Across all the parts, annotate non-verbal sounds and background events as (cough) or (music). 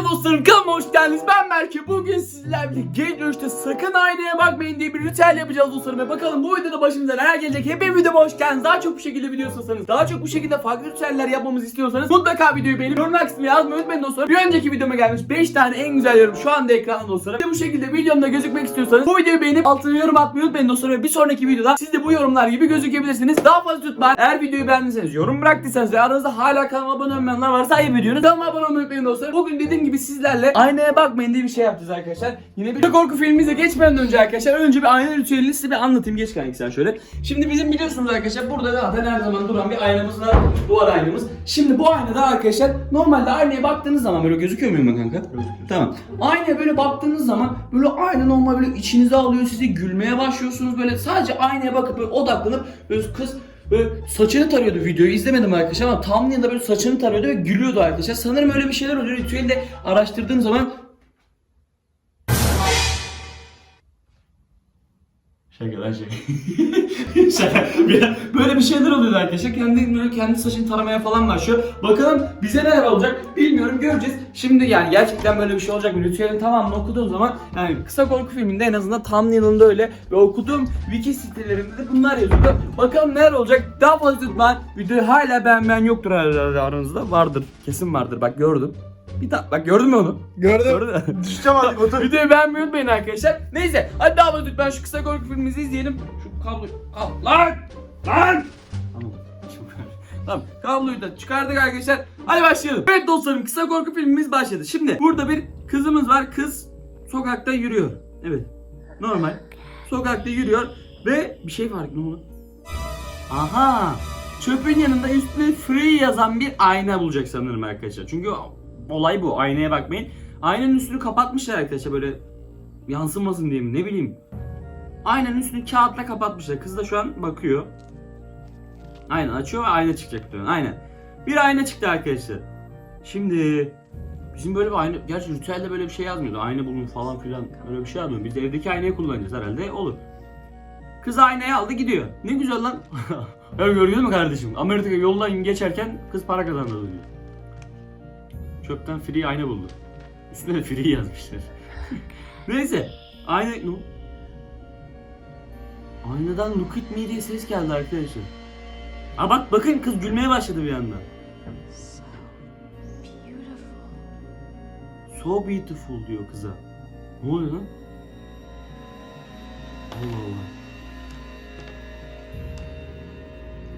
Merhaba dostlarım kanalıma hoş geldiniz. Ben Berke. Bugün sizlerle genç dönüşte sakın aynaya bakmayın diye bir ritüel yapacağız dostlarım. Ve bakalım bu videoda başımıza neler gelecek. Hep videoma hoş geldiniz. Daha çok bu şekilde video istiyorsanız, daha çok bu şekilde farklı ritüeller yapmamızı istiyorsanız mutlaka videoyu beğenip yorum kısmına yazmayı unutmayın dostlarım. Bir önceki videoma gelmiş 5 tane en güzel yorum şu anda ekranda dostlarım. De bu şekilde videomda gözükmek istiyorsanız bu videoyu beğenip altına yorum atmayı unutmayın dostlarım. Ve bir sonraki videoda siz de bu yorumlar gibi gözükebilirsiniz. Daha fazla tutmayın. Eğer videoyu beğendiyseniz, yorum bıraktıysanız ve aranızda hala kanalıma abone olmayanlar varsa ayıp ediyorsunuz. Kanalıma abone olmayı unutmayın dostlarım. Bugün dediğim gibi sizlerle aynaya bakmayın diye bir şey yapacağız arkadaşlar. Yine bir korku filmimize geçmeden önce arkadaşlar önce bir ayna ritüelini size bir anlatayım. Geç kanka sen şöyle. Şimdi bizim biliyorsunuz arkadaşlar burada zaten her zaman duran bir aynamız var. Duvar aynamız. Şimdi bu aynada arkadaşlar normalde aynaya baktığınız zaman böyle gözüküyor muyum ben kanka? Gözüküyor. Tamam. Aynaya böyle baktığınız zaman böyle ayna normal böyle içinize alıyor sizi gülmeye başlıyorsunuz böyle sadece aynaya bakıp böyle odaklanıp böyle kız Böyle saçını tarıyordu videoyu izlemedim arkadaşlar ama thumbnail'da böyle saçını tarıyordu ve gülüyordu arkadaşlar. Sanırım öyle bir şeyler oluyor. Ritüeli araştırdığım zaman Şaka lan şaka. (laughs) şaka. Böyle bir şeyler oluyordu arkadaşlar. Kendi böyle kendi saçını taramaya falan başlıyor. Bakalım bize neler olacak bilmiyorum göreceğiz. Şimdi yani gerçekten böyle bir şey olacak mı? Ritüelin tamamını okuduğum zaman yani kısa korku filminde en azından thumbnail'ında öyle ve okuduğum wiki sitelerinde de bunlar yazıyordu. Bakalım neler olacak? Daha fazla tutmayın. Videoyu hala beğenmeyen yoktur aranızda. Vardır. Kesin vardır. Bak gördüm. Bir daha bak gördün mü onu? Gördüm. Gördün mü? (laughs) Düşeceğim artık (laughs) otur. Videoyu beğenmeyi unutmayın arkadaşlar. Neyse hadi daha fazla lütfen şu kısa korku filmimizi izleyelim. Şu kablo... Kab lan! Lan! Tamam. Tamam kabloyu da çıkardık arkadaşlar. Hadi başlayalım. Evet dostlarım kısa korku filmimiz başladı. Şimdi burada bir kızımız var. Kız sokakta yürüyor. Evet. Normal. Sokakta yürüyor ve bir şey fark ne oldu? Aha! Çöpün yanında üstüne free yazan bir ayna bulacak sanırım arkadaşlar. Çünkü olay bu. Aynaya bakmayın. Aynanın üstünü kapatmışlar arkadaşlar böyle yansımasın diye mi ne bileyim. Aynanın üstünü kağıtla kapatmışlar. Kız da şu an bakıyor. Aynen açıyor ve ayna çıkacak diyor. Aynen. Bir ayna çıktı arkadaşlar. Şimdi bizim böyle bir ayna, gerçi ritüelde böyle bir şey yazmıyordu. Ayna bulun falan filan öyle bir şey yazmıyor. Biz evdeki aynayı kullanacağız herhalde. Olur. Kız aynayı aldı gidiyor. Ne güzel lan. (laughs) ya gördün mü kardeşim? Amerika yoldan geçerken kız para kazandı diyor. Çöpten free ayna buldu. Üstüne de free yazmışlar. (laughs) Neyse. Ayna... Ne? Aynadan look at me diye ses geldi arkadaşlar. Aa bak bakın kız gülmeye başladı bir anda. So beautiful diyor kıza. Ne oluyor lan? Allah Allah.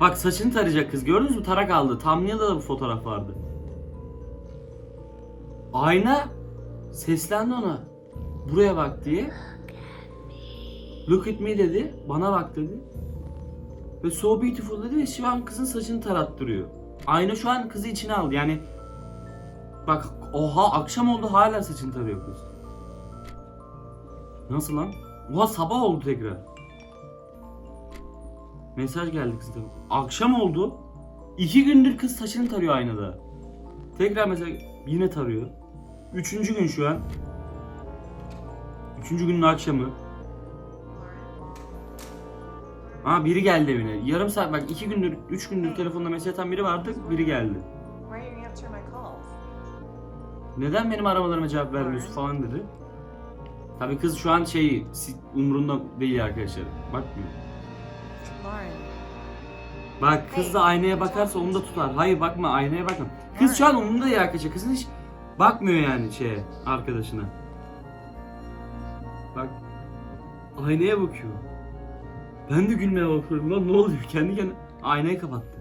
Bak saçını tarayacak kız. Gördünüz mü? Tarak aldı. Thumbnail'da da bu fotoğraf vardı. Ayna seslendi ona. Buraya bak diye. Look at me dedi. Bana bak dedi. Ve so beautiful dedi ve şu an kızın saçını tarattırıyor. Ayna şu an kızı içine aldı. Yani bak oha akşam oldu hala saçını tarıyor kız. Nasıl lan? Oha sabah oldu tekrar. Mesaj geldi kızdan. Akşam oldu. İki gündür kız saçını tarıyor aynada. Tekrar mesela yine tarıyor. Üçüncü gün şu an. Üçüncü günün akşamı. Aa biri geldi evine. Yarım saat bak iki gündür, üç gündür telefonda mesaj atan biri vardı. Biri geldi. Neden benim aramalarıma cevap vermiyorsun falan dedi. Tabii kız şu an şey umurunda değil arkadaşlar. Bakmıyor. Bak kız da aynaya bakarsa onu da tutar. Hayır bakma aynaya bakma. Kız şu an umurunda değil arkadaşlar. Kızın hiç bakmıyor yani şeye arkadaşına. Bak aynaya bakıyor. Ben de gülmeye bakıyorum lan ne oluyor kendi kendine aynayı kapattı.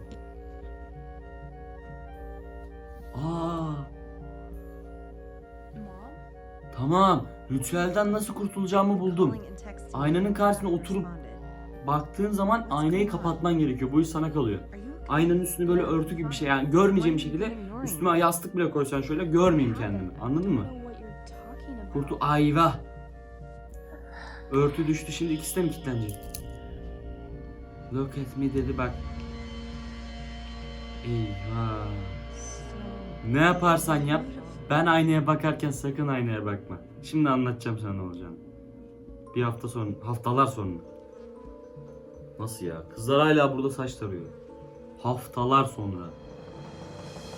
Aa tamam ritüelden nasıl kurtulacağımı buldum. Aynanın karşısına oturup baktığın zaman aynayı kapatman gerekiyor. Bu iş sana kalıyor. Aynanın üstünü böyle örtü gibi bir şey yani görmeyeceğim şekilde üstüme yastık bile koysan şöyle görmeyeyim kendimi. Anladın mı? Kurtu ayva. Örtü düştü şimdi ikisi de mi kilitlenecek? Look at me dedi bak. Eyvah. Ne yaparsan yap ben aynaya bakarken sakın aynaya bakma. Şimdi anlatacağım sana ne olacağını. Bir hafta sonra, haftalar sonra. Nasıl ya? Kızlar hala burada saç tarıyor. Haftalar sonra.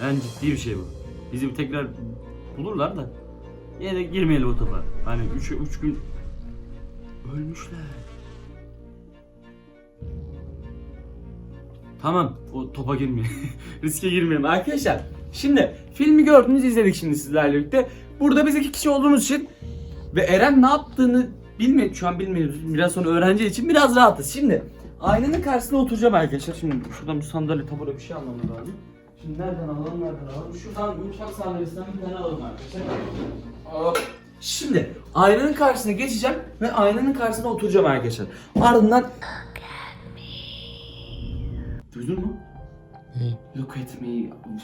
En ciddi bir şey bu. Bizim tekrar Bulurlar da. Yine de girmeyelim o topa. Hani 3 üç gün ölmüşler. Tamam o topa girmeyelim. (laughs) Riske girmeyelim. Arkadaşlar şimdi filmi gördünüz izledik şimdi sizlerle birlikte. Burada biz iki kişi olduğumuz için ve Eren ne yaptığını bilmiyor şu an bilmiyoruz. Biraz sonra öğrenci için biraz rahatız. Şimdi aynanın karşısına oturacağım arkadaşlar. Şimdi şuradan bu sandalye tabura bir şey almam lazım. Şimdi nereden alalım nereden alalım? Şuradan mutfak sandalyesinden bir tane alalım arkadaşlar. Şimdi aynanın karşısına geçeceğim ve aynanın karşısına oturacağım arkadaşlar. Ardından Duydun mu? Ne? Look at me.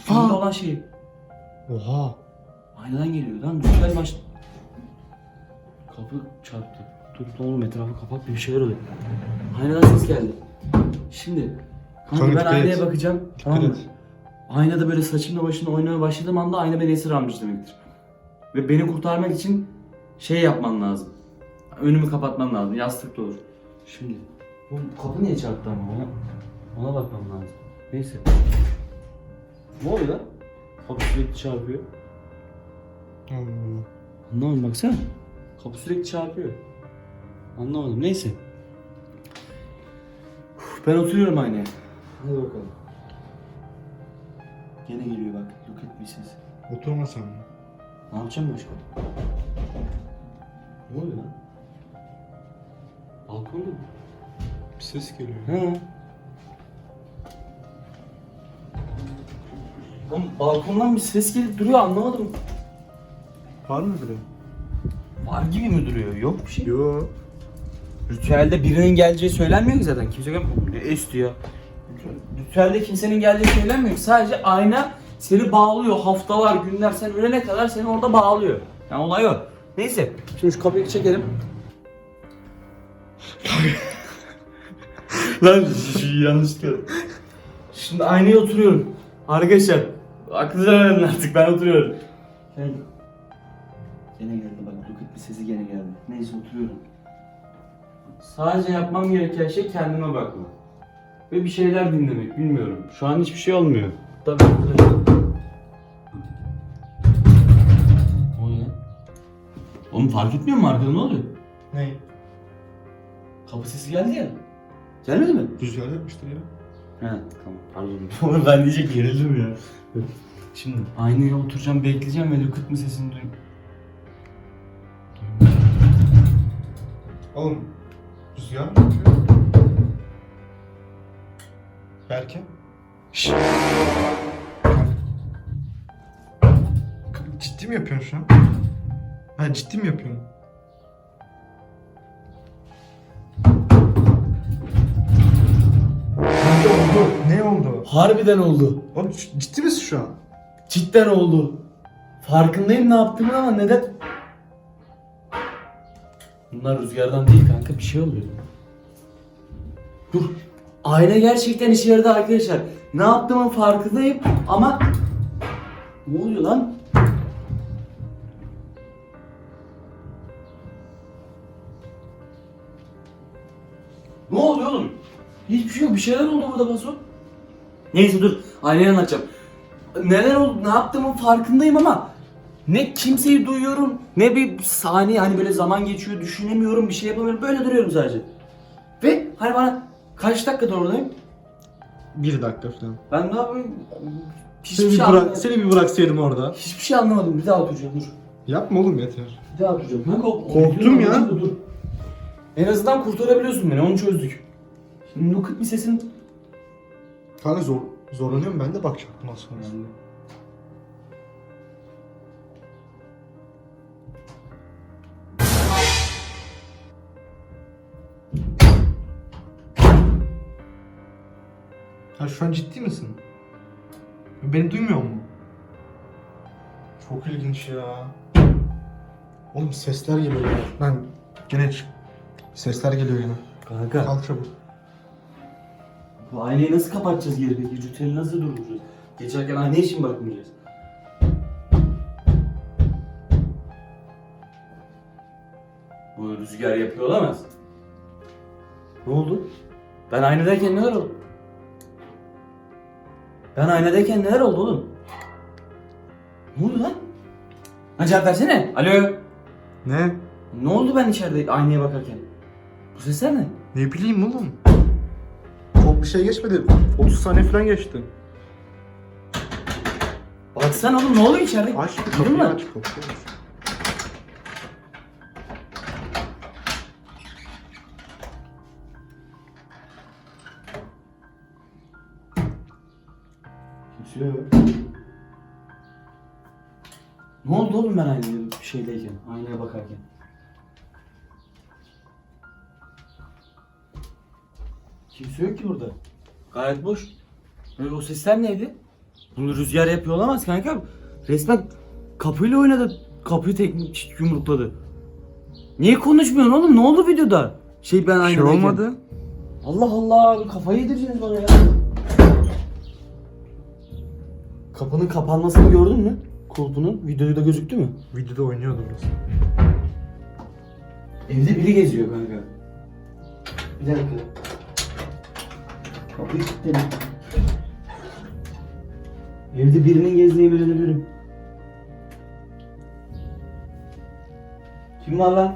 Filmde olan şey. Oha. Aynadan geliyor lan. Güzel maç. Kapı çarptı. Dur oğlum etrafı kapat bir şeyler oluyor. Aynadan ses geldi. Şimdi kanka Kanka ben dikkat aynaya et. bakacağım. tamam mı? Aynada böyle saçımla başımla oynamaya başladığım anda ayna beni esir almış demektir. Ve beni kurtarmak için şey yapman lazım. Önümü kapatman lazım. Yastık da olur. Şimdi bu kapı niye çarptı ama ona? Ona bakmam lazım. Neyse. Ne oluyor lan? Kapı sürekli çarpıyor. Allah Allah. Anlamadım baksana. Kapı sürekli çarpıyor. Anlamadım. Neyse. Uf, Ben oturuyorum aynaya. Hadi bakalım. Gene geliyor bak. Look at me ses. Oturmasam mı? Ne yapacağım başka? Ne oluyor lan? Balkonda mı? Bir ses geliyor. He. Oğlum balkondan bir ses gelip duruyor anlamadım. Var mı biri? Var gibi mi duruyor? Yok bir şey. Yo. Ritüelde birinin geleceği söylenmiyor ki zaten. Kimse gelmiyor. Ne es diyor. Ritüelde kimsenin geldiği söylenmiyor ki. Sadece ayna seni bağlıyor. Haftalar, günler sen ölene kadar seni orada bağlıyor. Yani olay o. Neyse. Şimdi şu kapıyı çekelim. (laughs) Lan yanlış diyorum. Şimdi aynaya oturuyorum. Arkadaşlar. Aklınıza verin artık ben oturuyorum. Gene, gene geldi bak. Look bir sesi gene geldi. Neyse oturuyorum. Sadece yapmam gereken şey kendime bakmak. Ve bir şeyler dinlemek. Bilmiyorum. Şu an hiçbir şey olmuyor. Tabii. Ne oluyor lan? Oğlum fark etmiyor mu arkada ne oluyor? Ne? Kapı sesi geldi ya. Gelmedi mi? Rüzgar yapmıştır ya. He tamam pardon. (laughs) Oğlum ben diyecek gerildim ya. Şimdi aynaya oturacağım bekleyeceğim ve Lukut mu sesini duyayım. Oğlum. Rüzgar mı yapıyor? Berke? Şşş. Ciddi mi yapıyorsun şu an? Ha ciddi mi yapıyorsun? Ne oldu? Ne oldu? Harbiden oldu. Oğlum ciddi misin şu an? Cidden oldu. Farkındayım ne yaptığımın ama neden? Bunlar rüzgardan değil kanka bir şey oluyor. Dur. Ayna gerçekten işe yaradı arkadaşlar. Ne yaptığımın farkındayım ama... Ne oluyor lan? Ne oluyor oğlum? Hiçbir şey yok. Bir şeyler oldu burada Baso. Neyse dur. Aynayı anlatacağım. Neler oldu, ne yaptığımın farkındayım ama ne kimseyi duyuyorum ne bir saniye hani böyle zaman geçiyor düşünemiyorum bir şey yapamıyorum böyle duruyorum sadece. Ve hani bana kaç dakikadır oradayım? Bir dakika falan. Ben ne yapayım? Hiçbir Seni bir, şey, bırak, anlamadım. seni bir bıraksaydım orada. Hiçbir şey anlamadım. Bir daha oturacağım dur. Yapma oğlum yeter. Bir daha oturacağım. Kanka, o- Korktum ya. Dur. En azından kurtarabiliyorsun beni onu çözdük. Şimdi Nukut bir sesin... Kanka zor, zorlanıyorum ben de bakacağım bundan Ha şu an ciddi misin? Beni duymuyor mu? Çok ilginç ya. Oğlum sesler geliyor. ya. Ben gene çık. Sesler geliyor yine. Kanka. Kalk çabuk. Bu aynayı nasıl kapatacağız geri peki? Ritüeli nasıl durduracağız? Geçerken aynaya için bakmayacağız. Bu rüzgar yapıyor olamaz. Ne oldu? Ben aynadayken neler oldu? Ben aynadayken neler oldu oğlum? Ne oldu lan? Ha cevap versene. Alo. Ne? Ne oldu ben içeride aynaya bakarken? Bu sesler ne? Ne bileyim oğlum. Çok bir şey geçmedi. 30 saniye falan geçti. Baksana oğlum ne oluyor içeride? Aç bir kapıyı aç kapıyı aç. Oğlum ben aynaya bir şeydeyken, aynaya bakarken? Kimse yok ki burada. Gayet boş. Böyle o sesler neydi? Bunu rüzgar yapıyor olamaz kanka. Resmen kapıyla oynadı. Kapıyı tek yumrukladı. Niye konuşmuyorsun oğlum? Ne oldu videoda? Şey ben Bir şey olmadı. Allah Allah kafayı yedireceksiniz bana ya. Kapının kapanmasını gördün mü? Kulpunun videoda gözüktü mü? Videoda oynuyordu burası. Evde biri geziyor kanka. Bir dakika. Kapıyı kilitledim. Evde birinin gezdiğini emin edebilirim. Kim var lan?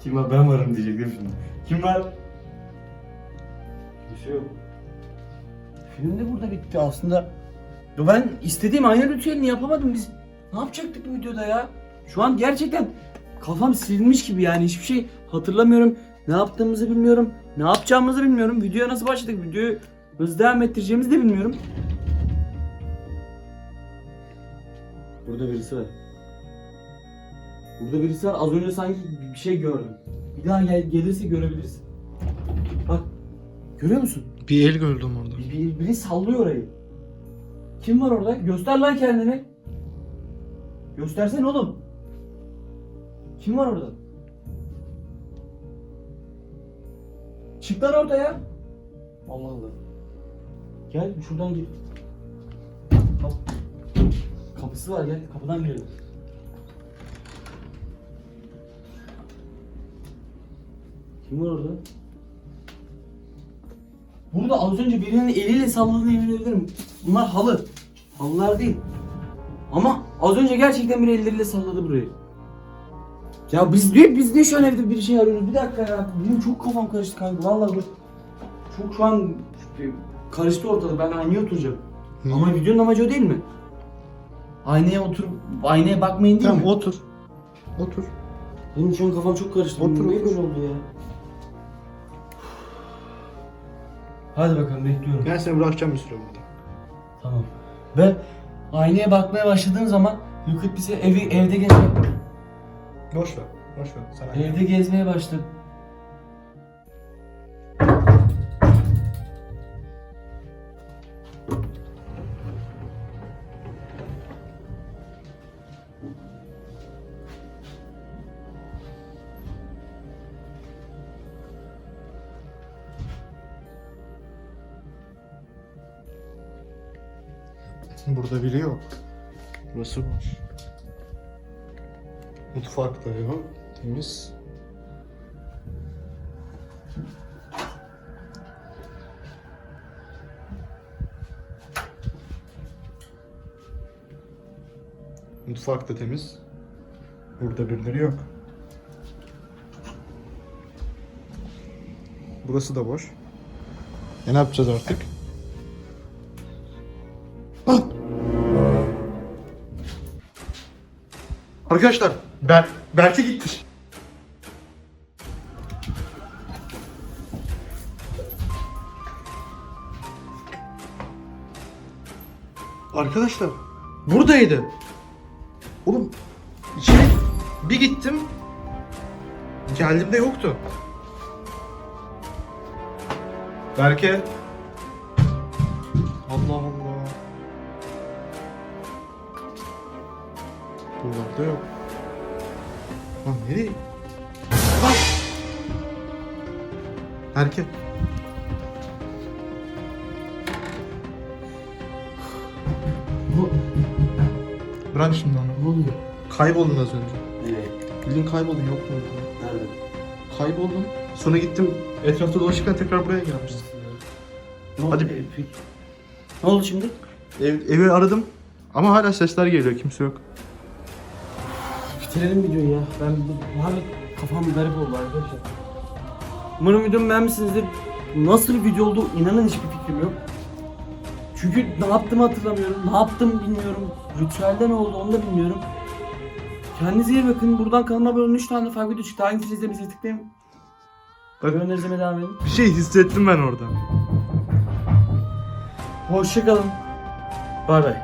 Kim var? Ben varım diyecektim şimdi. Kim var? Bir şey yok. Film de burada bitti aslında. Ya ben istediğim aynı ritüelini yapamadım biz. Ne yapacaktık bu videoda ya? Şu an gerçekten kafam silinmiş gibi yani hiçbir şey hatırlamıyorum. Ne yaptığımızı bilmiyorum. Ne yapacağımızı bilmiyorum. Videoya nasıl başladık? Videoyu nasıl devam ettireceğimizi de bilmiyorum. Burada birisi var. Burada birisi var. Az önce sanki bir şey gördüm. Bir daha gel gelirse görebilirsin. Bak. Görüyor musun? Bir el gördüm orada. Bir, bir- biri sallıyor orayı. Kim var orada? Göster lan kendini. Göstersene oğlum. Kim var orada? Çık lan ortaya. Allah Allah. Gel şuradan gir. Kap. Kapısı var gel kapıdan girelim. Kim var orada? Burada az önce birinin eliyle salladığını emin edebilirim. Bunlar halı. Halılar değil. Ama az önce gerçekten bir elleriyle salladı burayı. Ya biz niye biz niye şu an evde bir şey arıyoruz? Bir dakika ya. Benim çok kafam karıştı kanka. Vallahi bu çok şu an karıştı ortalık. Ben aynaya oturacağım. Ama videonun amacı o değil mi? Aynaya otur, aynaya bakmayın değil Tamam mi? otur. Otur. Benim şu an kafam çok karıştı. Otur, Niye böyle oldu ya? Hadi bakalım bekliyorum. Ben seni bırakacağım bir süre burada. Tamam. Ve aynaya bakmaya başladığım zaman at bize evi evde gezmeye Boş ver. Boş ver. Sana evde gezmeye başladı. Burada biri yok. Burası boş. Mutfak da yok. Temiz. Mutfak da temiz. Burada birileri yok. Burası da boş. E ne yapacağız artık? Arkadaşlar, Ber Berke gitti. Arkadaşlar, buradaydı. Oğlum, içeri bir gittim. Geldiğimde yoktu. Berke. Allah Allah. Buralarda yok. Lan nereye? Lan! Erkek. Bu Bırak şimdi onu. ne oluyor? Kayboldun az önce. Evet. Bildiğin kayboldun yoktun orada. Nerede? Kayboldun. Sonra gittim etrafta dolaşırken tekrar buraya gelmişsin. Ne oldu? Hadi. Ne oldu şimdi? Ev, evi aradım ama hala sesler geliyor kimse yok. Bitirelim videoyu ya. Ben bu harbi kafam garip oldu arkadaşlar. Umarım videomu beğenmişsinizdir. Nasıl bir video oldu inanın hiçbir fikrim yok. Çünkü ne yaptığımı hatırlamıyorum. Ne yaptım bilmiyorum. Ritüelde ne oldu onu da bilmiyorum. Kendinize iyi bakın. Buradan kanalıma olun. 3 tane farklı video çıktı. Hangisini izlemenizi tıklayın. Ömer izlemeye devam edin. Bir şey hissettim ben orada. Hoşçakalın. Bay bay.